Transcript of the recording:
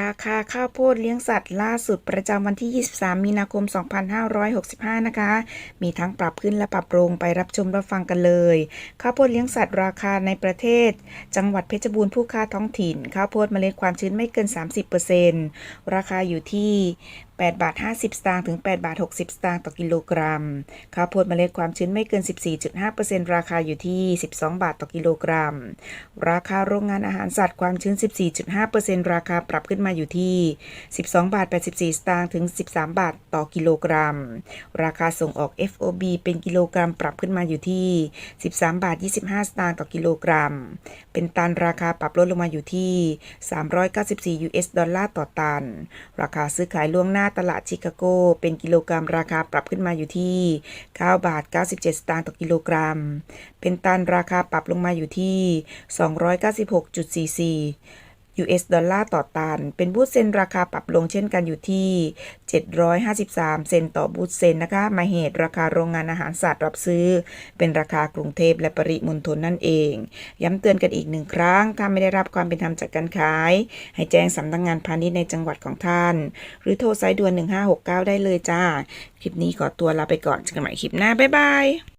ราคาข้าวโพดเลี้ยงสัตว์ล่าสุดประจำวันที่ 23 มีนาคม 2565 นะคะ มีทั้งปรับขึ้นและปรับลงไปรับชมรับฟังกันเลย ข้าวโพดเลี้ยงสัตว์ราคาในประเทศ จังหวัดเพชรบูรณ์ผู้ค้าท้องถิ่น ข้าวโพดเมล็ดความชื้นไม่เกิน 30%ราคาอยู่ที่8 บาท 50 สตางค์ถึง 8 บาท 60 สตางค์ต่อกิโลกรัม ข้าวโพดเมล็ดความชื้นไม่เกิน 14.5%ราคาอยู่ที่ 12 บาทต่อกิโลกรัม ราคาโรงงานอาหารสัตว์ความชื้น 14.5%ราคาปรับขึ้นมาอยู่ที่ 12 บาท 84 สตางค์ถึง 13 บาทต่อกิโลกรัม ราคาส่งออก FOB เป็นกิโลกรัมปรับขึ้นมาอยู่ที่ 13 บาท 25 สตางค์ต่อกิโลกรัม เป็นตันราคาปรับลดลงมาอยู่ที่ 394 US ดอลลาร์ต่อตัน ราคาซื้อขายล่วงหน้าตลาดชิคาโก เป็นกิโลกรัมราคาปรับขึ้นมาอยู่ที่ 9 บาท 97 สตางค์ต่อกิโลกรัม เป็นตันราคาปรับลงมาอยู่ที่ 296.44 US ดอลลาร์ต่อตัน เป็นบูทเซนราคาปรับลงเช่นกันอยู่ที่ 753 เซนต์ต่อบูทเซนนะคะ มาเหตุราคาโรงงานอาหารสัตว์รับซื้อ เป็นราคากรุงเทพและปริมณฑลนั่นเอง ย้ำเตือนกันอีกหนึ่งครั้ง ถ้าไม่ได้รับความเป็นธรรมจากการขาย ให้แจ้งสำนักงงานพาณิชย์ในจังหวัดของท่าน หรือโทรสายด่วน 1569 ได้เลยจ้า คลิปนี้ขอตัวลาไปก่อนเจอกันใหม่คลิปหน้า บ๊ายบาย